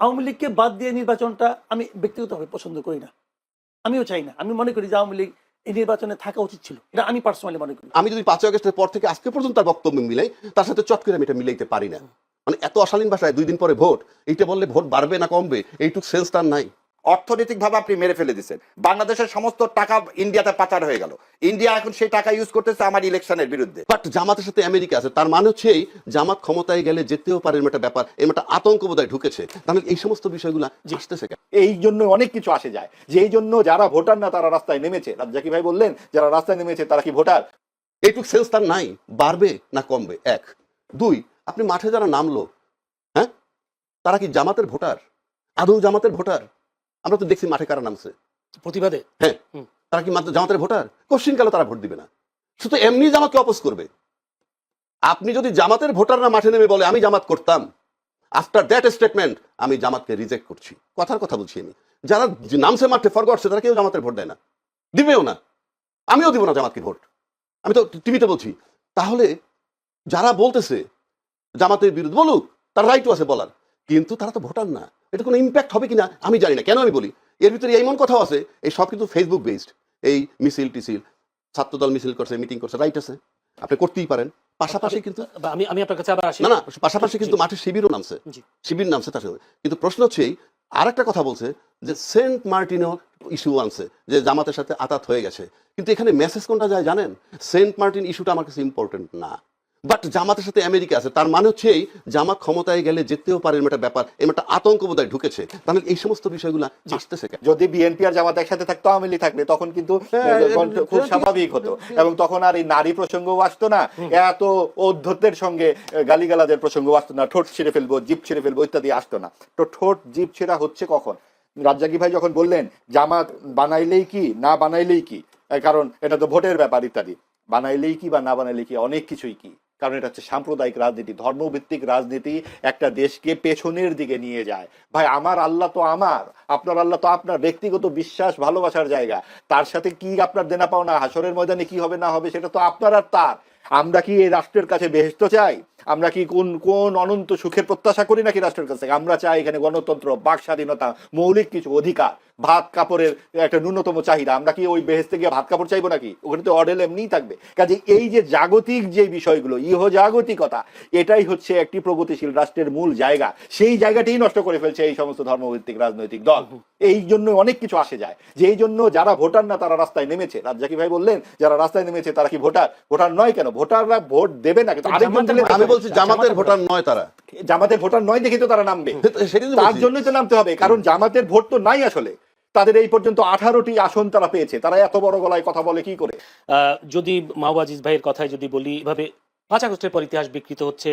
আওয়ামী লীগকে বাদ দিয়ে নির্বাচনটা আমি ব্যক্তিগতভাবে পছন্দ করি না। আমিও চাই না। আমি মনে করি যে আওয়ামী লীগ এই নির্বাচনে থাকা উচিত ছিল। এটা আমি পার্সোনালি মনে করি। আমি যদি পাঁচই আগস্টের পর থেকে আজকে পর্যন্ত তার বক্তব্য মিলাই, তার সাথে চট করে আমি এটা মিলাইতে পারি না। মানে এত অশালীন ভাষায় দুই দিন পরে ভোট, এইটা বললে ভোট বাড়বে না কমবে? এইটুক সেন্স তার নাই। অর্থনৈতিকভাবে আপনি মেরে ফেলে দিচ্ছেন বাংলাদেশের সমস্ত টাকা ইন্ডিয়াতে পাচার হয়ে গেল। ইন্ডিয়া এখন সেই টাকা ইউজ করতেছে আমার ইলেকশনের বিরুদ্ধে। বাট জামাতের সাথে আমেরিকা আছে তার মানে হচ্ছে জামাত ক্ষমতায় গেলে যেতেও পারে এরকম একটা ব্যাপার এরকম একটা আতঙ্ক বোধহয় ঢুকেছে। তাহলে এই সমস্ত বিষয়গুলো আসতেছে এই জন্য অনেক কিছু আসে যায়। যে এই জন্য যারা ভোটার না তারা রাস্তায় নেমেছে। রাজ্জাকি ভাই বললেন যারা রাস্তায় নেমেছে তারা কি ভোটার? এইটুক সেন্স তার নাই বাড়বে না কমবে? এক। দুই আপনি মাঠে যারা নামলো হ্যাঁ? তারা কি জামাতের ভোটার? আদৌ জামাতের ভোটার? আমরা তো দেখছি মাঠে কারা নামছে। প্রতিবাদে? হ্যাঁ। তারা কি মাত্র জামাতের ভোটার? কোশ্চিন কালে তারা ভোট দিবে না। শুধু এমনি জামাতকে অপোজ করবে। আপনি যদি জামাতের ভোটাররা মাঠে নেমে বলে আমি জামাত করতাম। আফটার দ্যাট স্টেটমেন্ট আমি জামাতকে রিজেক্ট করছি। কথার কথা বলছি আমি। যারা নামছে মাঠে ফরগটছে তারা কেউ জামাতের ভোট দেয় না। দিবেও না। আমিও দিব না জামাতকে ভোট। আমি তো টিভিতে বলছি। তাহলে যারা বলতেছে জামাতের বিরুদ্ধে বলুক তার রাইটও আছে বলার। কিন্তু তারা তো ভোটার না। এটা কোনো ইম্প্যাক্ট হবে কিনা আমি জানি না। কেন আমি বলি? এর ভিতরে এমন কথাও আছে এই সব কিন্তু ফেসবুক বেসড এই মিছিল টিছিল ছাত্রদল মিছিল করছে মিটিং করছে রাইট আছে। আপনি করতেই পারেন। পাশাপাশি কিন্তু আমি আমি আপনার কাছে আবার আসি। না না পাশাপাশি কিন্তু মাঠে শিবিরও নামছে। শিবির নামছে তার সাথে কিন্তু প্রশ্ন হচ্ছে এই, আরেকটা কথা বলছে যে সেন্ট মার্টিনও ইস্যু আনছে যে জামাতের সাথে আতাত হয়ে গেছে। কিন্তু এখানে মেসেজ কোনটা যায় জানেন? সেন্ট মার্টিন ইস্যুটা আমার কাছে ইম্পর্টেন্ট না। বাট জামাতের সাথে আমেরিকা আছে তার মানে হচ্ছে এই, জামাত ক্ষমতায় গেলে যেতেও পারে এরকম একটা ব্যাপার এরকম একটা আতঙ্ক বোধহয় ঢুকেছে। তাহলে এই সমস্ত বিষয়গুলো আসতেছে যদি বিএনপি আর জামাত একসাথে থাকতো আওয়ামী লীগ থাকলে তখন কিন্তু হ্যাঁ, খুব হ্যাঁ, স্বাভাবিক হতো। এবং তখন আর এই নারী প্রসঙ্গও আসতো না এত অধ্যত্বের সঙ্গে গালিগালাজের প্রসঙ্গ আসতো না ঠোঁট ছিঁড়ে ফেলব জিপ ছিঁড়ে ফেলব ইত্যাদি আসতো না। তো ঠোঁট জিপ ছেঁড়া হচ্ছে কখন? রাজ্জাকি ভাই যখন বললেন জামাত বানাইলেই কি না বানাইলেই কি? কারণ এটা তো ভোটের ব্যাপার ইত্যাদি। বানাইলেই কি বা না বানাইলেই কি অনেক কিছুই কি। কারণ এটা হচ্ছে সাম্প্রদায়িক রাজনীতি, ধর্মভিত্তিক রাজনীতি একটা দেশকে পেছনের দিকে নিয়ে যায়। ভাই, আমার আল্লাহ তো আমার, আপনার আল্লাহ তো আপনার, ব্যক্তিগত বিশ্বাস, ভালোবাসার জায়গা। তার সাথে কি আপনার দেনা পাওনা? হাসরের ময়দানে কি হবে, না হবে, সেটা তো আপনার আর তার। আমরা কি এই রাষ্ট্রের কাছে বেহেস্ত চাই? আমরা কি কোন কোন অনন্ত সুখের প্রত্যাশা করি নাকি রাষ্ট্রের কাছে? আমরা চাই এখানে গণতন্ত্র বাক স্বাধীনতা মৌলিক কিছু অধিকার ভাত কাপড়ের একটা ন্যূনতম চাহিদা। আমরা কি ওই বেহেস্তে গিয়ে ভাত কাপড় চাইব নাকি? ওখানে তো অডেল এমনিই থাকবে। কাজে এই যে জাগতিক যে বিষয়গুলো ইহ জাগতিকতা এটাই হচ্ছে একটি প্রগতিশীল রাষ্ট্রের মূল জায়গা। সেই জায়গাটাই নষ্ট করে ফেলছে এই সমস্ত ধর্মভিত্তিক রাজনৈতিক দল। এই জন্য অনেক কিছু আসে যায়। যে এই জন্য যারা ভোটার না তারা রাস্তায় নেমেছে। রাজ্জাকি ভাই বললেন যারা রাস্তায় নেমেছে তারা কি ভোটার? ভোটার নয় কেন? ভোটাররা ভোট দেবে না কিন্তু আমি বলছি জামাতের ভোটার। নয় তারা। জামাতের ভোটার নয় দেখে তো তারা নামবে। তার জন্যই তো নামতে হবে কারণ জামাতের ভোট তো নাই আসলে। তাদের এই পর্যন্ত আঠারোটি আসন তারা পেয়েছে। তারা এত বড় গলায় কথা বলে কি করে? আহ, যদি আজিজ ভাইয়ের কথায় যদি বলি এভাবে পাঁচ আগস্টের পর ইতিহাস বিকৃত হচ্ছে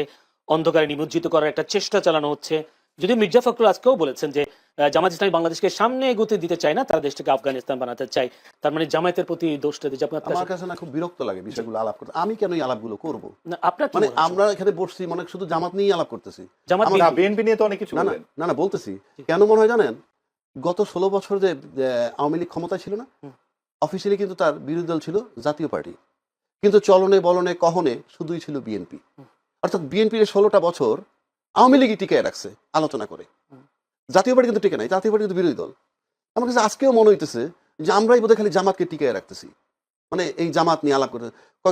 অন্ধকারে নিমজ্জিত করার একটা চেষ্টা চালানো হচ্ছে। যদি মির্জা ফখরুল আজকেও বলেছেন যে জামাত ইসলামী বাংলাদেশকে সামনে এগোতে দিতে চায় না তারা দেশটাকে আফগানিস্তান বানাতে চায়। তার মানে জামায়াতের প্রতি দোষটা দিচ্ছে আপনার আমার কাছে না খুব বিরক্ত লাগে বিষয়গুলো আলাপ করতে। আমি কেন এই আলাপগুলো করব? না, আপনার মানে আমরা এখানে বসছি মনে হয় শুধু জামাত নিয়েই আলাপ করতেছি। জামাত না বিএনপি- নিয়ে তো অনেক কিছু না না না না বলতেছি। কেন মনে হয় জানেন? গত ষোলো বছর যে যে আওয়ামী লীগ ক্ষমতায় ছিল না অফিসিয়ালি কিন্তু তার বিরোধী দল ছিল জাতীয় পার্টি। কিন্তু চলনে বলনে কহনে শুধুই ছিল বিএনপি। অর্থাৎ বিএনপির ষোলোটা বছর আওয়ামী লীগই টিকায় রাখছে, আলোচনা করে। জাতীয় পার্টি কিন্তু টিকে নাই, জাতীয় পার্টি কিন্তু বিরোধী দল। আমার কাছে আজকেও মনে হইতেছে যে আমরাই বোধহয় খালি জামাতকে টিকায় রাখতেছি। মানে এই জামাত নিয়ে আলাপ করে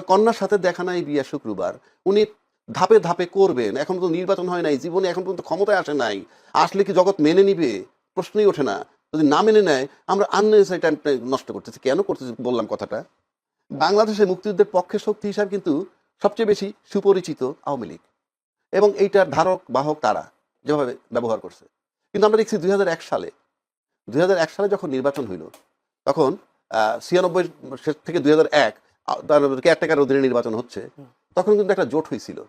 কন্যার সাথে দেখা নাই বিয়া শুক্রবার, উনি ধাপে ধাপে করবেন, এখন তো নির্বাচন হয় নাই, জীবনে এখন পর্যন্ত ক্ষমতায় আসে নাই। আসলে কি জগৎ মেনে নিবে? প্রশ্নই ওঠে না। যদি না মেনে নেয়, আমরা আননেসারি টাইমটা নষ্ট করতেছি। কেন করতেছি বললাম কথাটা? বাংলাদেশে মুক্তিযুদ্ধের পক্ষে শক্তি হিসাবে কিন্তু সবচেয়ে বেশি সুপরিচিত আওয়ামী লীগ। এবং এইটার ধারক, বাহক তারা যেভাবে ব্যবহার করছে। কিন্তু আমরা দেখছি দুই হাজার এক সালে দু হাজার এক সালে যখন নির্বাচন হইল, তখন ছিয়ানব্বই থেকে দুই হাজার এক কেয়ারটেকার অধীনে নির্বাচন হচ্ছে, তখন কিন্তু একটা জোট হয়েছিল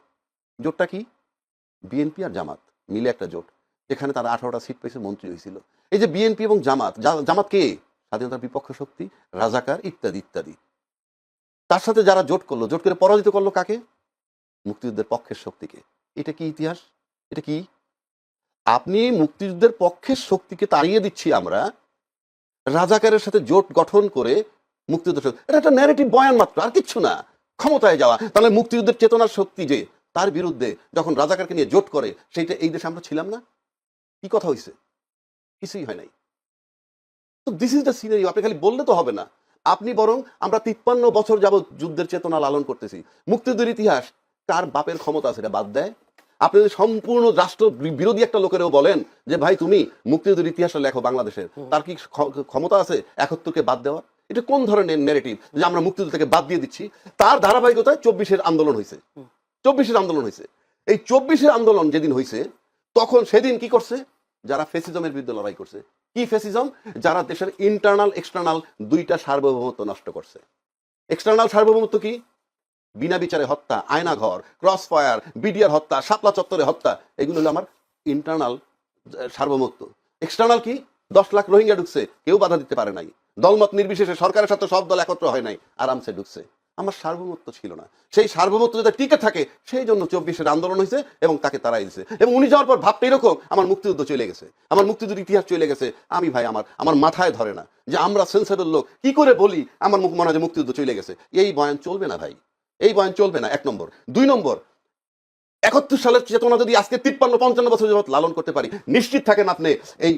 জোটটা কি? বিএনপি আর জামাত, মিলে একটা জোট, যেখানে তারা আঠারোটা সিট পেয়েছে, মন্ত্রী হয়েছিল এই যে বিএনপি এবং জামাত জামাত কে? স্বাধীনতার বিপক্ষ শক্তি, রাজাকার, ইত্যাদি ইত্যাদি। তার সাথে যারা জোট করল, জোট করে পরাজিত করল কাকে? মুক্তিযুদ্ধের পক্ষের শক্তিকে। এটা কি ইতিহাস? এটা কি? আপনি মুক্তিযুদ্ধের পক্ষের শক্তিকে তাড়িয়ে দিচ্ছি আমরা, রাজাকারের সাথে জোট গঠন করে মুক্তিযুদ্ধ এটা একটা ন্যারেটিভ বয়ান মাত্র, আর কিচ্ছু না। ক্ষমতায় যাওয়া। তাহলে মুক্তিযুদ্ধের চেতনার শক্তি যে, তার বিরুদ্ধে যখন রাজাকারকে নিয়ে জোট করে, সেইটা এই দেশে আমরা ছিলাম না? কি কথা হয়েছে কিছুই হয় নাই। তো দিস ইজ দ্য সিনারি আপনি খালি বললে তো হবে না। আপনি বরং আমরা তিপ্পান্ন বছর যাবৎ যুদ্ধের চেতনা লালন করতেছি। মুক্তিযুদ্ধের ইতিহাস কার বাপের ক্ষমতা আছে এটা বাদ দেয়। আপনি যদি সম্পূর্ণ রাষ্ট্র বিরোধী একটা লোকেরও বলেন যে ভাই তুমি মুক্তিযুদ্ধের ইতিহাসটা লেখো বাংলাদেশের তার কি ক্ষমতা আছে একাত্তরকে বাদ দেওয়া? এটা কোন ধরনের নেগেটিভ যে আমরা মুক্তিযুদ্ধ থেকে বাদ দিয়ে দিচ্ছি? তার ধারাবাহিকতায় চব্বিশের আন্দোলন হয়েছে চব্বিশের আন্দোলন হয়েছে এই চব্বিশের আন্দোলন যেদিন হয়েছে তখন সেদিন কি করছে? যারা ফেসিজমের বিরুদ্ধে লড়াই করছে। কি ফেসিজম যারা দেশের ইন্টারনাল এক্সটার্নাল দুইটা সার্বভৌমত্ব নষ্ট করছে। এক্সটার্নাল সার্বভৌমত্ব কি? বিনা বিচারে হত্যা আয়না ঘর ক্রস ফায়ার বিডিআর হত্যা, শাপলা চত্বরে হত্যা, এগুলো হলো আমার ইন্টারনাল সার্বভৌমত্ব। এক্সটার্নাল কি? দশ লাখ রোহিঙ্গা ঢুকছে, কেউ বাধা দিতে পারে নাই। দলমত নির্বিশেষে, সরকারের সাথে সব দল একত্র হয় নাই, আরামসে ঢুকছে। আমার সার্বভৌমত্ব ছিল না। সেই সার্বভৌমত্ব যাতে টিকে থাকে, সেই জন্য চব্বিশের আন্দোলন হয়েছে এবং তাকে তারাই দিয়েছে এবং উনি যাওয়ার পর ভাবতে এরকম, আমার মুক্তিযুদ্ধ চলে গেছে। আমার মুক্তিযুদ্ধের ইতিহাস চলে গেছে। আমি ভাই, আমার আমার মাথায় ধরে না যে আমরা সেন্সেবল লোক, কি করে বলি, আমার মনে হয় যে মুক্তিযুদ্ধ চলে গেছে। এই বয়ান চলবে না ভাই। এই বয়ান চলবে না, এক নম্বর। দুই নম্বর, একাত্তর সালের চেতনা যদি আজকে তিপ্পান্ন, পঞ্চান্ন বছর যাবৎ লালন করতে পারি, নিশ্চিত থাকেন আপনি, এই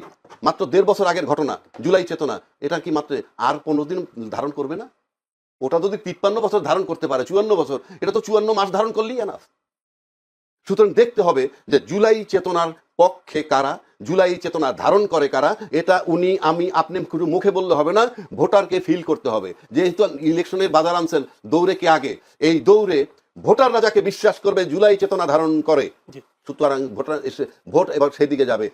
মাত্র দেড় বছর আগের ঘটনা, জুলাই চেতনা, এটা কি মাত্র আর পনেরো দিন ধারণ করবে না? ওটা যদি তিপ্পান্ন বছর ধারণ করতে পারে, চুয়ান্ন বছর, এটা তো চুয়ান্ন মাস ধারণ করলেই এনাফ সুতরাং দেখতে হবে যে জুলাই চেতনার পক্ষে কারা, জুলাই চেতনা ধারণ করে কারা, এটা উনি, আমি, আপনি মুখে বললে হবে না, ভোটারকে ফিল করতে হবে। যেহেতু ইলেকশনের বাজার আনছেন, দৌড়ে কে আগে? এই দৌড়ে ভোটাররা যাকে বিশ্বাস করবে, জুলাই চেতনা ধারণ করে। সুতরাং ভোটার এসে ভোট এবার সেদিকে যাবে।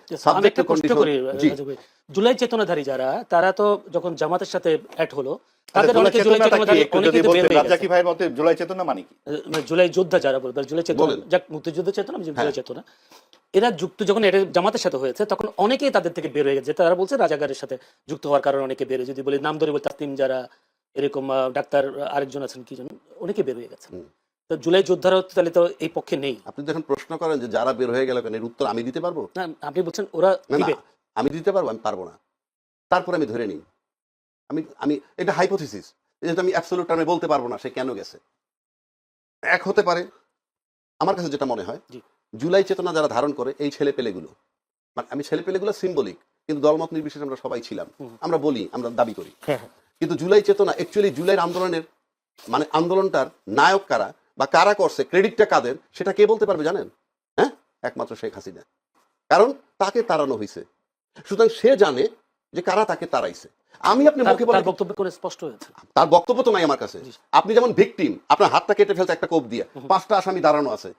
জুলাই চেতনাধারী যারা তারা তো যখন জামাতের সাথে অ্যাড হলো জুলাই চেতনা মানে কি? মানে জুলাই যোদ্ধা যারা বলবে জুলাই চেতনা যাক মুক্তিযুদ্ধ চেতনা আমি যে হ্যাঁ। জুলাই চেতনা। এরা যুক্ত যখন এটা জামাতের সাথে হয়েছে তখন অনেকেই তাদের থেকে বের হয়ে গেছে। তারা বলছে রাজাগারের সাথে যুক্ত হওয়ার কারণে অনেকে বের যদি বলি নাম ধরে বলি তাসলিম যারা এরকম ডাক্তার আরেকজন আছেন কি জানেন অনেকে বের হয়ে গেছে। তো জুলাই যোদ্ধারা তো তাহলে তো এই পক্ষে নেই। আপনি যখন প্রশ্ন করেন যে যারা বের হয়ে গেল কেন এর উত্তর আমি দিতে পারব? না আপনি বলছেন ওরা দিবে। আমি দিতে পারব আমি পারব না। তারপরে আমি ধরে নিই। আমি আমি এটা হাইপোথিসিস যেটা আমি অ্যাবসোলুট টার্মে বলতে পারব না সে কেন গেছে? এক হতে পারে আমার কাছে যেটা মনে হয় জুলাই চেতনা যারা ধারণ করে এই ছেলে পেলেগুলো। মানে আমি ছেলে পেলেগুলো সিম্বলিক কিন্তু দলমত নির্বিশেষে আমরা সবাই ছিলাম। আমরা বলি আমরা দাবি করি। হ্যাঁ হ্যাঁ। কিন্তু জুলাই চেতনা অ্যাকচুয়ালি জুলাইয়ের আন্দোলনের মানে আন্দোলনটার নায়ক কারা বা কারা করছে ক্রেডিটটা কাদের সেটা কে বলতে পারবে জানেন? হ্যাঁ? একমাত্র শেখ হাসিনা। কারণ তাকে তাড়ানো হয়েছে সুতরাং সে জানে যে কারা তাকে তাড়াইছে। আমি আপনি মুখে বলে বক্তব্য করে স্পষ্ট হয়েছে তার বক্তব্য তো নাই আমার কাছে। আপনি যেমন ভিকটিম আপনার হাতটা কেটে ফেলছে একটা কোপ দিয়ে। পাঁচটা আসামি দাঁড়ানো আছে।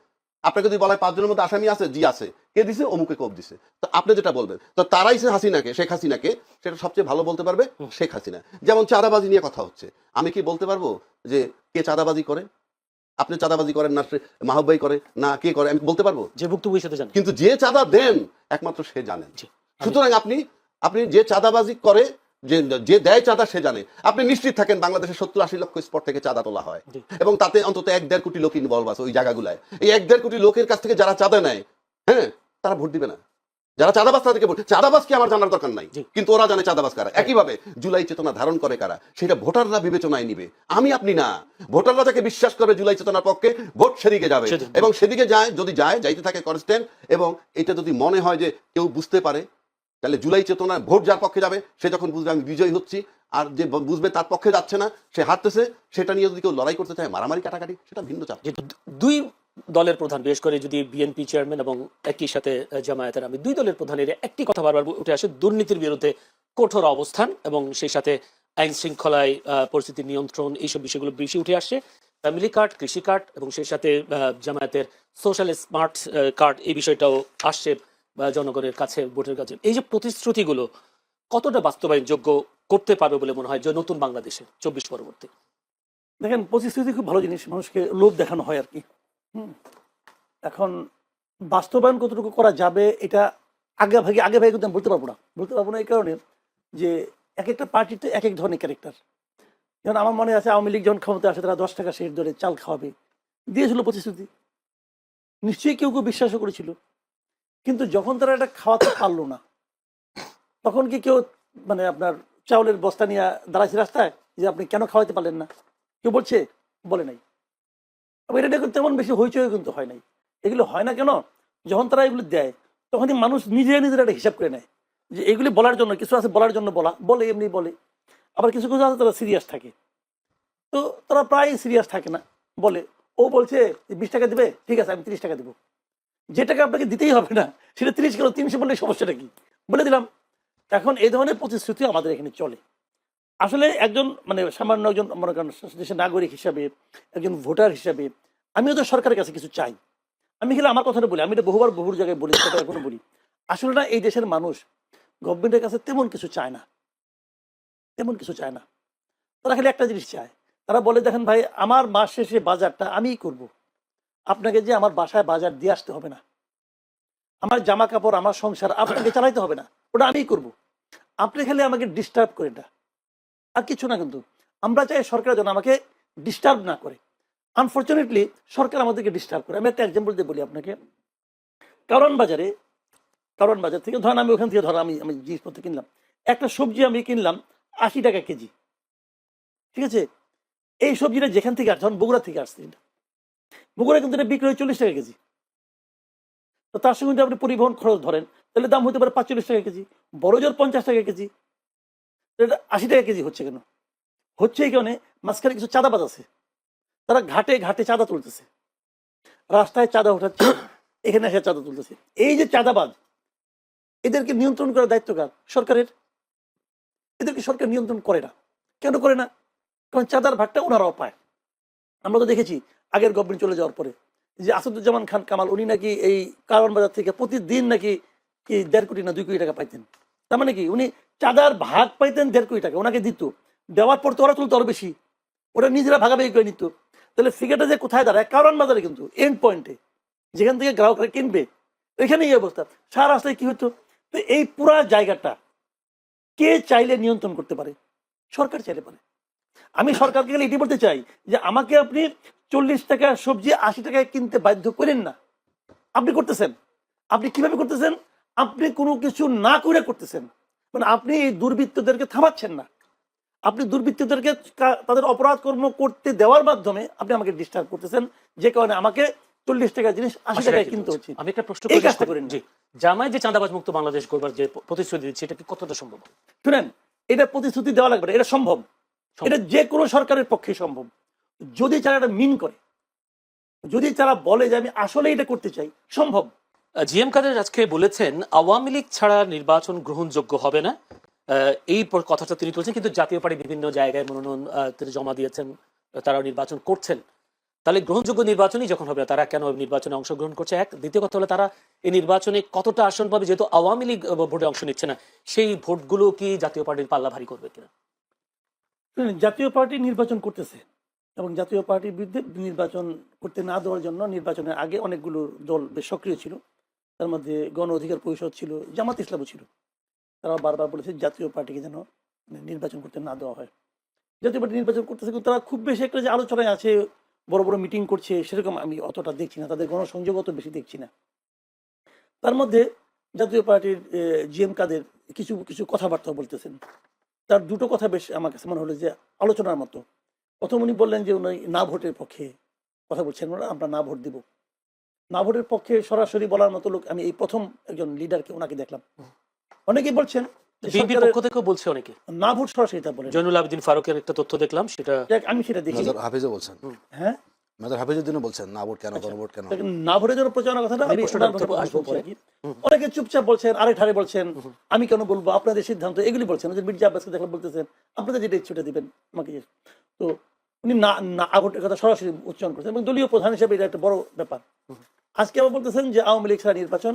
আপনাকে যদি বলা হয় পাঁচজনের মধ্যে আসামি আছে জি আছে। কে দিছে? অমুকে কোপ দিছে। তো আপনি যেটা বলবেন তো তারাইছে হাসিনাকে শেখ হাসিনাকে সেটা সবচেয়ে ভালো বলতে পারবে শেখ হাসিনা। যেমন চাঁদাবাজি নিয়ে কথা হচ্ছে। আমি কি বলতে পারব যে কে চাঁদাবাজি করে? আপনি চাঁদাবাজি করেন না মাহবাই করে না কে করে আমি বলতে পারব? যে ভুক্তভোগী সাথে জানেন কিন্তু যে চাঁদা দেন একমাত্র সে জানেন সুতরাং আপনি আপনি যে চাঁদাবাজি করে যে যে দেয় চাঁদা সে জানে। আপনি নিশ্চিত থাকেন বাংলাদেশে সত্তর আশি লক্ষ স্পট থেকে চাঁদা তোলা হয়। এবং তাতে অন্তত এক দেড় কোটি লোক ইনভলভ আছে ওই জায়গাগুলায়। এই এক দেড় কোটি লোকের কাছ থেকে যারা চাঁদা নেয় হ্যাঁ তারা ভোট দিবে না। যারা চাঁদাবাজ তাদেরকে ভোট চাঁদাবাজ কি আমার জানার দরকার নাই। কিন্তু ওরা জানে চাঁদাবাজ কারা। একইভাবে জুলাই চেতনা ধারণ করে কারা? সেটা ভোটাররা বিবেচনায় নিবে। আমি আপনি না। ভোটাররা যাকে বিশ্বাস করবে জুলাই চেতনার পক্ষে ভোট সেদিকে যাবে। এবং সেদিকে যায় যদি যায় যাইতে থাকে কনস্ট্যান্ট এবং এটা যদি মনে হয় যে কেউ বুঝতে পারে তাহলে জুলাই চেতনা ভোট যার পক্ষে যাবে সে যখন বুঝবে আমি বিজয়ী হচ্ছি আর যে বুঝবে তার পক্ষে যাচ্ছে না সে হারতেছে সেটা নিয়ে যদি কেউ লড়াই করতে চায় মারামারি কাটাকাটি সেটা ভিন্ন চাপ। দুই দলের প্রধান, বিশেষ করে যদি বিএনপি চেয়ারম্যান এবং একই সাথে জামায়াতের আমি দুই দলের প্রধানের একটি কথা বারবার উঠে আসে, দুর্নীতির বিরুদ্ধে কঠোর অবস্থান এবং সেই সাথে আইন শৃঙ্খলায় পরিস্থিতি নিয়ন্ত্রণ এইসব বিষয়গুলো বেশি উঠে আসছে ফ্যামিলি কার্ড, কৃষি কার্ড এবং সেই সাথে জামায়াতের সোশ্যাল স্মার্ট কার্ড এই বিষয়টাও আসছে জনগণের কাছে, ভোটের কাছে। এই যে প্রতিশ্রুতিগুলো কতটা বাস্তবায়ন যোগ্য করতে পারবে বলে মনে হয় যে নতুন বাংলাদেশে, চব্বিশ পরবর্তী? দেখেন, প্রতিশ্রুতি খুব ভালো জিনিস, মানুষকে লোভ দেখানো হয় আর কি। এখন বাস্তবায়ন কতটুকু করা যাবে, এটা আগে ভাগে আগে ভাগে কিন্তু আমি বলতে পারব না। বলতে পারব না এই কারণে যে এক একটা পার্টিতে এক এক ধরনের ক্যারেক্টার যেমন আমার মনে আছে আওয়ামী লীগ যখন ক্ষমতা আসে তারা দশ টাকা শেষ ধরে চাল খাওয়াবে। দিয়েছিল প্রতিশ্রুতি। নিশ্চয়ই কেউ কেউ বিশ্বাসও করেছিল। কিন্তু যখন তারা এটা খাওয়াতে পারল না, তখন কি কেউ মানে আপনার চাউলের বস্তা নিয়ে দাঁড়াইছে রাস্তায় যে আপনি কেন খাওয়াতে পারলেন না? কেউ বলছে? বলে নাই। আবার এটা দেখুন তেমন বেশি হইচই কিন্তু হয় নাই। এগুলো হয় না কেন? যখন তারা এগুলো দেয় তখনই মানুষ নিজে নিজের একটা হিসাব করে নেয় যে এগুলি বলার জন্য, কিছু আছে বলার জন্য বলা, বলে এমনি বলে। আবার কিছু কিছু আছে তারা সিরিয়াস থাকে। তো তারা প্রায় সিরিয়াস থাকে না, বলে। ও বলছে, বিশ টাকা দিবে? ঠিক আছে, আমি তিরিশ টাকা দেবো। যে টাকা আপনাকে দিতেই হবে না, সেটা তিরিশ কিলো তিনশো বললে সমস্যাটা কি? বলে দিলাম, এখন এই ধরনের প্রতিশ্রুতি আমাদের এখানে চলে। আসলে একজন মানে সামান্য একজন মনে করেন দেশের নাগরিক হিসাবে, একজন ভোটার হিসাবে আমিও তো সরকারের কাছে কিছু চাই। আমি গেলে আমার কথাটা বলি, আমি এটা বহুবার বহু জায়গায় বলি, সেটা এখনও বলি। আসলে না, এই দেশের মানুষ গভর্নমেন্টের কাছে তেমন কিছু চায় না। তেমন কিছু চায় না। তারা খালি একটা জিনিস চায়। তারা বলে, দেখেন ভাই, আমার মাস শেষে বাজারটা আমিই করব। আপনাকে যে আমার বাসায় বাজার দিয়ে আসতে হবে না। আমার জামা কাপড় আমার সংসার আপনাকে চালাইতে হবে না। ওটা আমিই করব। আপনি খালি আমাকে ডিস্টার্ব করেন না। আর কিছু না কিন্তু। আমরা চাই সরকার যেন আমাকে ডিস্টার্ব না করে। আনফর্চুনেটলি সরকার আমাদেরকে ডিস্টার্ব করে। আমি একটা এক্সাম্পল দিয়ে বলি আপনাকে। কারণ বাজারে কারণ বাজার থেকে ধরেন আমি ওখান থেকে ধর আমি আমি জিনিসপত্র কিনলাম। একটা সবজি আমি কিনলাম আশি টাকা কেজি। ঠিক আছে? এই সবজিটা যেখান থেকে ধরেন বগুড়া থেকে আসছে এটা। বগুড়া কিন্তু এটা বিক্রি হয় চল্লিশ টাকা কেজি। তো তার সঙ্গে যদি আপনি পরিবহন খরচ ধরেন, তাহলে দাম হতে পারে পাঁচচল্লিশ টাকা কেজি। বড় জোর পঞ্চাশ টাকা কেজি। এটা আশি টাকা কেজি হচ্ছে কেন? হচ্ছে এই কারণে মাঝখানে কিছু চাঁদাবাজ আছে। তারা ঘাটে ঘাটে চাঁদা তুলতেছে। রাস্তায় চাঁদা উঠাচ্ছে এখানে এসে চাঁদা তুলতেছে। এই যে চাঁদাবাজ, এদেরকে নিয়ন্ত্রণ করার দায়িত্ব কার? সরকারের। এদেরকে সরকার নিয়ন্ত্রণ করে না। কেন করে না? কারণ চাঁদার ভাগটা ওনারাও পায়। আমরা তো দেখেছি আগের গভর্নমেন্ট চলে যাওয়ার পরে। যে আসাদুজ্জামান খান কামাল, উনি নাকি এই কারণ বাজার থেকে প্রতিদিন নাকি কি দেড় কোটি না দুই কোটি টাকা পাইতেন। তার মানে কি? উনি চাঁদার ভাগ পাইতেন দেড় কোটি টাকা, ওনাকে দিত। দেওয়ার পর তো ওরা তুলতো আরও বেশি। ওরা নিজেরা ভাগাভাগি করে নিত। তাহলে ফিগারটা যে কোথায় দাঁড়ায়? কারণ বাজারে কিন্তু এন্ড পয়েন্টে যেখান থেকে গ্রাহকরা কিনবে এখানেই এই অবস্থা। সারা রাস্তায় কি হতো? তো এই পুরা জায়গাটা কে চাইলে নিয়ন্ত্রণ করতে পারে? সরকার চাইলে পারে। আমি সরকারকে গেলে এটি বলতে চাই যে, আমাকে আপনি চল্লিশ টাকা সবজি আশি টাকায় কিনতে বাধ্য করেন না। আপনি করতেছেন। আপনি কীভাবে করতেছেন? আপনি কোনো কিছু না করে করতেছেন। মানে আপনি এই দুর্বৃত্তদেরকে থামাচ্ছেন না। আপনি দুর্বৃত্তদেরকে তাদের অপরাধ কর্ম করতে দেওয়ার মাধ্যমে আপনি আমাকে ডিস্টার্ব করতেছেন যে কারণে আমাকে চল্লিশ টাকা জিনিস আশি টাকায় কিনতে হচ্ছে। আমি একটা প্রশ্ন এই কাজটা করেন। জি। জামাই যে চাঁদাবাজ মুক্ত বাংলাদেশ করবার যে প্রতিশ্রুতি দিচ্ছে এটা কি কতটা সম্ভব? শুনেন এটা প্রতিশ্রুতি দেওয়া লাগবে এটা সম্ভব। এটা যে কোনো সরকারের পক্ষে সম্ভব। যদি তারা এটা মিন করে যদি তারা বলে যে আমি আসলে এটা করতে চাই সম্ভব। জি এম কাদের আজকে বলেছেন আওয়ামী লীগ ছাড়া নির্বাচন গ্রহণযোগ্য হবে না। এই কথাটা তিনি তুলছেন, কিন্তু জাতীয় পার্টি বিভিন্ন জায়গায় মনোনয়ন তিনি জমা দিয়েছেন তারা নির্বাচন করছেন। তাহলে গ্রহণযোগ্য নির্বাচনই যখন হবে, তারা কেন নির্বাচনে অংশগ্রহণ করছে? এক, দ্বিতীয় কথা হলো তারা এই নির্বাচনে কতটা আসন পাবে, যেহেতু আওয়ামী লীগ ভোটে অংশ নিচ্ছে না, সেই ভোটগুলো কি জাতীয় পার্টির পাল্লা ভারী করবে কিনা? জাতীয় পার্টি নির্বাচন করতেছে, এবং জাতীয় পার্টির বিরুদ্ধে নির্বাচন করতে না দেওয়ার জন্য নির্বাচনের আগে অনেকগুলো দল বেশ সক্রিয় ছিল। তার মধ্যে গণ অধিকার পরিষদ ছিল, জামাত ইসলামও ছিল। তারা বারবার বলেছে জাতীয় পার্টিকে যেন নির্বাচন করতে না দেওয়া হয়। জাতীয় পার্টি নির্বাচন করতেছে কিন্তু তারা খুব বেশি একটা যে আলোচনায় আছে, বড় বড় মিটিং করছে, সেরকম আমি অতটা দেখছি না, তাদের গণসংযোগ অত বেশি দেখছি না। তার মধ্যে জাতীয় পার্টির জিএম কাদের কিছু কিছু কথাবার্তা বলতেছেন। তার দুটো কথা বেশ আমার কাছে মনে হলো যে আলোচনার মতো। প্রথম উনি বললেন যে উনি না ভোটের পক্ষে কথা বলছেন আমরা না ভোট দিব। না ভোটের পক্ষে সরাসরি বলার মতো লোক, আমি এই প্রথম একজন লিডারকে ওনাকে দেখলাম। অনেকেই বলছেন বিএনপির পক্ষ থেকেও বলছে অনেকে। না ভোট সরাসরি তা বলেন জয়নুল আবেদিন ফারুকের একটা তথ্য দেখলাম সেটা আমি সেটা দেখি। হাফিজও বলছেন। হ্যাঁ? মেজর হাফিজুদ্দিনও বলছেন না ভোট কেন গণভোট কেন? না ভোটের জন্য প্রচারণার কথাটা আমি। অনেকে চুপচাপ বলছেন আরেক বলছেন আমি কেন বলব? আপনাদের সিদ্ধান্ত এগুলি বলছেন। যে মির্জা আব্বাসকে দেখলে বলতেছেন আপনাদের যেটা ইচ্ছুটা দিবেন আমাকে তো উনি না না ভোটের কথা সরাসরি উচ্চারণ করছেন এবং দলীয় প্রধান হিসেবে এটা একটা বড় ব্যাপার। আজকে আবার বলতেছেন যে আওয়ামী লীগ ছাড়া নির্বাচন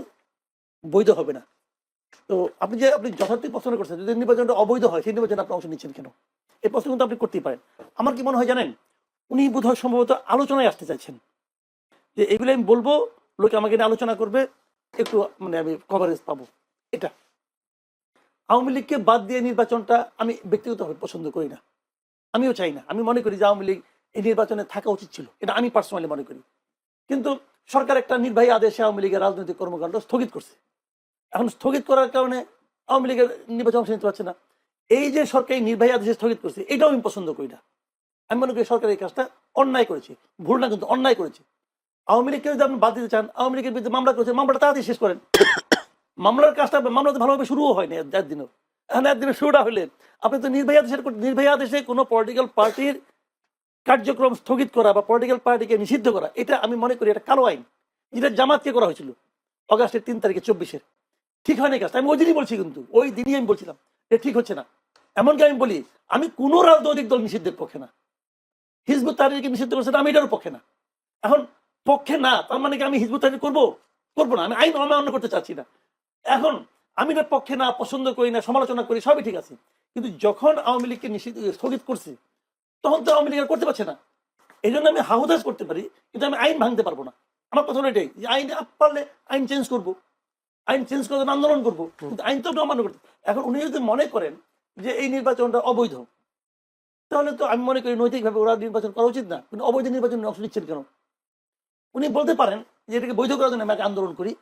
বৈধ হবে না। তো আপনি যে আপনি যথার্থ প্রশ্ন করছেন, যদি নির্বাচনটা অবৈধ হয়, সেই নির্বাচনে আপনি অংশ নিচ্ছেন কেন? এই প্রশ্ন কিন্তু আপনি করতেই পারেন। আমার কি মনে হয় জানেন, উনি বোধহয় সম্ভবত আলোচনায় আসতে চাইছেন। যে এগুলো আমি বলব, লোকে আমাকে নিয়ে আলোচনা করবে, একটু মানে আমি কভারেজ পাবো। এটা। আওয়ামী লীগকে বাদ দিয়ে নির্বাচনটা আমি ব্যক্তিগতভাবে পছন্দ করি না। আমিও চাই না। আমি মনে করি যে আওয়ামী লীগ এই নির্বাচনে থাকা উচিত ছিল। এটা আমি পার্সোনালি মনে করি। কিন্তু সরকার একটা নির্বাহী আদেশে আওয়ামী লীগের রাজনৈতিক কর্মকাণ্ড স্থগিত করছে। এখন স্থগিত করার কারণে আওয়ামী লীগের নির্বাচন অংশ নিতে পারছে না। এই যে সরকারি নির্বাহী আদেশে স্থগিত করছে, এটাও আমি পছন্দ করি না। আমি মনে করি সরকার এই কাজটা অন্যায় করেছে। ভুল না, কিন্তু অন্যায় করেছে। আওয়ামী লীগকে যদি আপনি বাদ দিতে চান, আওয়ামী লীগের বিরুদ্ধে মামলা করেছে, মামলাটা তাড়াতাড়ি শেষ করেন। মামলার কাজটা মামলা তো ভালোভাবে শুরুও হয়নি একদিনও এখন একদিনের শুরুটা হলে আপনি তো নির্ভয়া দেশের নির্ভয়া দেশে কোনো পলিটিক্যাল পার্টির কার্যক্রম স্থগিত করা বা পলিটিক্যাল পার্টিকে নিষিদ্ধ করা, এটা আমি মনে করি এটা কালো আইন। যেটা জামাতকে করা হয়েছিল, অগাস্টের তিন তারিখে, চব্বিশের। ঠিক হয়নি কাজটা আমি ওই দিনই বলছি কিন্তু, ওই দিনই আমি বলছিলাম এটা ঠিক হচ্ছে না। এমনকি আমি বলি, আমি কোনো রাজনৈতিক দল নিষিদ্ধের পক্ষে না। হিজবুত তাহরিরকে নিষিদ্ধ করছে আমি এটারও পক্ষে না। এখন, পক্ষে না, তার মানে কি আমি হিজবুত তাহরির করব? করব না। আমি আইন অমান্য করতে চাচ্ছি না। এখন, আমি এটার পক্ষে না, পছন্দ করি না, সমালোচনা করি, সবই ঠিক আছে। কিন্তু যখন আওয়ামী লীগকে নিষিদ্ধ, স্থগিত করছে, তখন তো আওয়ামী লীগ করতে পারছে না। এই জন্য আমি হাহুদাস করতে পারি, কিন্তু আমি আইন ভাঙতে পারব না। আমার কথা এটাই যে আইন পারলে আইন চেঞ্জ করব। আইন চেঞ্জ করে আন্দোলন করব। কিন্তু আইন তো অমান্য করতে এখন উনি যদি মনে করেন যে এই নির্বাচনটা অবৈধ তাহলে তো আমি মনে করি নৈতিকভাবে ওরা নির্বাচন করা উচিত না। কিন্তু অবৈধ নির্বাচন অংশ নিচ্ছেন কেন? উনি বলতে পারেন যে এটাকে বৈধ করার জন্য আমি আন্দোলন করি।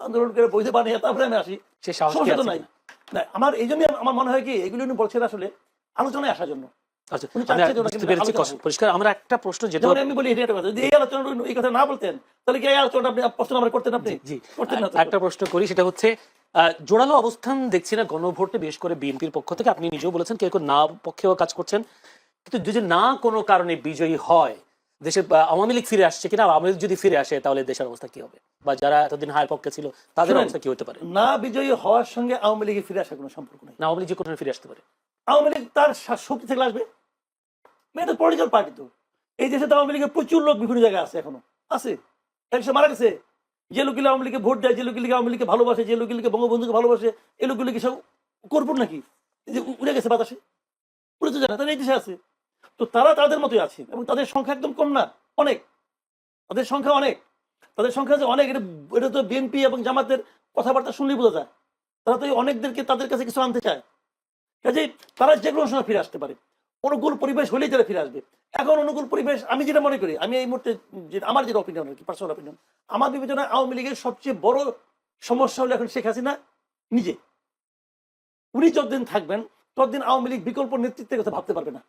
আন্দোলন করে বৈধ বানিয়ে তারপরে আমি আসি। সমস্যা তো নাই। না, আমার এই জন্যই আমার মনে হয় কি এগুলো উনি বলছেন আসলে আলোচনায় আসার জন্য। আচ্ছা আমরা চাচ্ছেন যে ওনাকে বুঝতে পেরেছি পরিষ্কার আমরা একটা প্রশ্ন যেটা আমি বলি এটা একটা কথা। যদি এই আলোচনা এই কথা না বলতেন তাহলে কি এই আলোচনা আপনি প্রশ্ন আমার করতেন আপনি? জি করতেন না একটা প্রশ্ন করি সেটা হচ্ছে জোরালো অবস্থান দেখছি না গণভোটে বিশেষ করে বিএনপির পক্ষ থেকে। আপনি নিজেও বলেছেন কেউ না পক্ষেও কাজ করছেন। কিন্তু যদি না কোনো কারণে বিজয়ী হয় দেশের আওয়ামী লীগ ফিরে আসছে কিনা আওয়ামী লীগ যদি ফিরে আসে তাহলে দেশের অবস্থা কি হবে? বা যারা এতদিন হায়ের পক্ষে ছিল তাদের অবস্থা কি হতে পারে? না বিজয়ী হওয়ার সঙ্গে আওয়ামী লীগে ফিরে আসার কোনো সম্পর্ক নেই। আওয়ামী লীগ যে কোনো ফিরে আসতে পারে। আওয়ামী লীগ তার শক্তি থেকে আসবে? এটা পলিটিক্যাল পার্টি তো। এই দেশে তো আওয়ামী লীগের প্রচুর লোক বিভিন্ন জায়গায় আছে এখনও। আছে। একশো মারা গেছে। যে লোকগুলো আওয়ামী লীগে ভোট দেয়, যে লোকগুলিকে আওয়ামী লীগকে ভালোবাসে, যে লোকগুলিকে বঙ্গবন্ধুকে ভালোবাসে, এই লোকগুলি কি সব করব নাকি? যে উড়ে গেছে বাতাসে। উড়ে তো জানে তারা এই দেশে আছে। তো তারা তাদের মতোই আছে এবং তাদের সংখ্যা একদম কম না, অনেক। তাদের সংখ্যা অনেক। তাদের সংখ্যা যে অনেক, এটা এটা তো বিএনপি এবং জামাতের কথাবার্তা শুনলেই বোঝা যায়। তারা তো অনেকদেরকে তাদের কাছে কিছু আনতে চায়। কাজে তারা যে কোনো সময় ফিরে আসতে পারে। অনুকূল পরিবেশ হলেই তারা ফিরে আসবে। এখন অনুকূল পরিবেশ, আমি যেটা মনে করি, আমি এই মুহূর্তে আমার যেটা অপিনিয়ন আর কি পার্সোনাল অপিনিয়ন আমার বিবেচনায় আওয়ামী লীগের সবচেয়ে বড় সমস্যা হলো এখন শেখ হাসিনা নিজে। উনি যতদিন থাকবেন, ততদিন আওয়ামী লীগ বিকল্প নেতৃত্বের কথা ভাবতে পারবে না।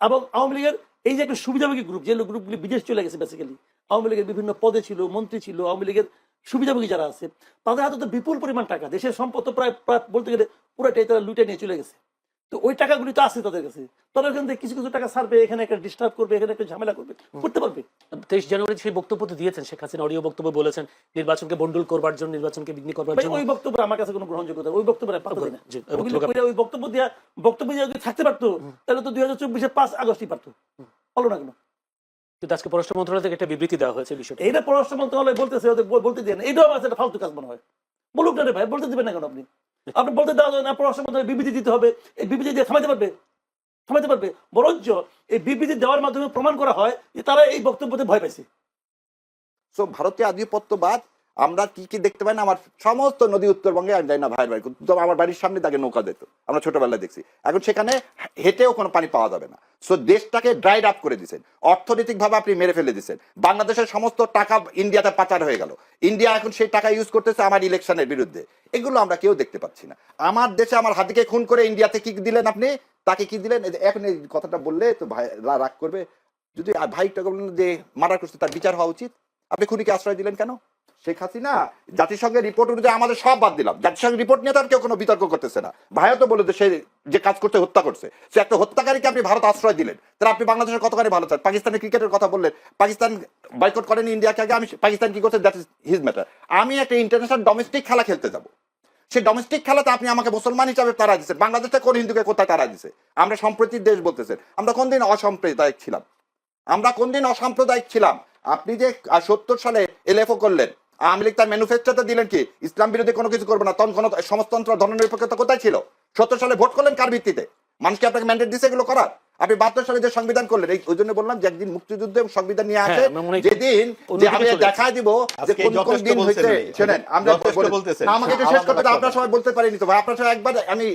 এবং আওয়ামী লীগের এই যে একটা সুবিধাভোগী গ্রুপ যে গ্রুপগুলি বিদেশ চলে গেছে বেসিক্যালি আওয়ামী লীগের বিভিন্ন পদে ছিল, মন্ত্রী ছিল, আওয়ামী লীগের সুবিধাভোগী যারা আছে, তাদের হাতে তো বিপুল পরিমাণ টাকা, দেশের সম্পদ তো প্রায় প্রায় বলতে গেলে পুরোটাই তারা লুটে নিয়ে চলে গেছে। তো ওই টাকাগুলি তো আছে তাদের কাছে। তারা এখান থেকে কিছু কিছু টাকা ছাড়বে এখানে একটা ডিস্টার্ব করবে এখানে একটা ঝামেলা করবে করতে পারবে। তেইশ জানুয়ারি সেই বক্তব্য তো দিয়েছেন শেখ হাসিনা অডিও বক্তব্য বলেছেন নির্বাচনকে বন্ডুল করবার জন্য নির্বাচনকে বিঘ্ন করবার জন্য। ওই বক্তব্য আমার কাছে কোনো গ্রহণযোগ্যতা ওই বক্তব্য আমি না। ওই বক্তব্য দিয়া বক্তব্য যদি থাকতে পারতো তাহলে তো দুই হাজার চব্বিশে পাঁচ আগস্টই পারতো। হলো না কেন? কিন্তু আজকে পররাষ্ট্র মন্ত্রণালয় থেকে একটা বিবৃতি দেওয়া হয়েছে বিষয়টা। এইটা পররাষ্ট্র মন্ত্রণালয় বলতেছে ওদের বল- বলতে দেন এটাও আমার একটা ফালতু কাজ মনে হয়। বলুক না রে ভাই বলতে দিবেন না কেন আপনি? আপনি বলতে দেওয়া না পররাষ্ট্র মন্ত্রণালয় বিবৃতি দিতে হবে। এই বিবৃতি দিয়ে থামাতে পারবে? থামাতে পারবে? বরঞ্চ এই বিবৃতি দেওয়ার মাধ্যমে প্রমাণ করা হয় যে তারা এই বক্তব্যতে ভয় পাইছে। সো ভারতীয় আধিপত্যবাদ, আমরা কি কি দেখতে পাই না, আমার সমস্ত নদী উত্তরবঙ্গে আমি যাই না ভাইয়ের বাড়ি আমার বাড়ির সামনে তাকে নৌকা দিত। আমরা ছোটবেলায় দেখছি। এখন সেখানে হেঁটেও কোনো পানি পাওয়া যাবে না। সো দেশটাকে ড্রাইড আপ করে দিচ্ছেন অর্থনৈতিকভাবে আপনি মেরে ফেলে দিচ্ছেন বাংলাদেশের সমস্ত টাকা ইন্ডিয়াতে পাচার হয়ে গেল। ইন্ডিয়া এখন সেই টাকা ইউজ করতেছে আমার ইলেকশনের বিরুদ্ধে। এগুলো আমরা কেউ দেখতে পাচ্ছি না। আমার দেশে আমার হাতিকে খুন করে ইন্ডিয়াতে কি দিলেন আপনি? তাকে কি দিলেন? এখন এই কথাটা বললে তো ভাই রাগ করবে। যদি আর ভাইটাকে বললেন যে মার্ডার করছে, তার বিচার হওয়া উচিত। আপনি খুনিকে আশ্রয় দিলেন কেন? শেখ হাসিনা জাতিসংঘের রিপোর্ট অনুযায়ী আমাদের সব বাদ দিলাম। জাতিসংঘের রিপোর্ট নিয়ে তো আর কেউ কোনো বিতর্ক করতেছে না। ভাইও তো বলে সে যে কাজ করতে হত্যা করছে। সে একটা হত্যাকারীকে আপনি ভারত আশ্রয় দিলেন। তাহলে আপনি বাংলাদেশের কতখানি ভালো চান? পাকিস্তানের ক্রিকেটের কথা বললেন। পাকিস্তান বয়কট করেন ইন্ডিয়াকে আগে। আমি পাকিস্তান কি করছে? দ্যাট ইজ হিজ ম্যাটার আমি একটা ইন্টারন্যাশনাল ডোমেস্টিক খেলা খেলতে যাব। সেই ডোমেস্টিক খেলাতে আপনি আমাকে মুসলমান হিসাবে তারা দিচ্ছেন। বাংলাদেশে কোন হিন্দুকে কোথায় তারা দিছে? আমরা সম্প্রতির দেশ বলতেছেন। আমরা কোনদিন অসাম্প্রদায়িক ছিলাম? আমরা কোনদিন অসাম্প্রদায়িক ছিলাম? আপনি যে সত্তর সালে এলএফও করলেন আওয়ামী লীগ তার ম্যানুফ্যাকচারটা দিলেন কি? ইসলাম বিরোধী কোনো কিছু করবে না। তখন কোনো সমাজতন্ত্র ধর্মনিরপেক্ষতা কোথায় ছিল? সত্তর সালে ভোট করলেন কার ভিত্তিতে? মানুষকে আপনাকে ম্যান্ডেট দিছে এগুলো করার? আপনি বাহাত্তর সালে যে সংবিধান করলেন এই ওই জন্য বললাম যে একদিন মুক্তিযুদ্ধ এবং সংবিধান নিয়ে আসে। হ্যাঁ, মনে- যেদিন যে আমি দেখা দিব যে কোন কোন দিন উনি। শোনেন আমরা আমাকে একটু শেষ করতে আপনার সবাই বলতে পারিনি তো ভাই। আপনার সময় একবার আমি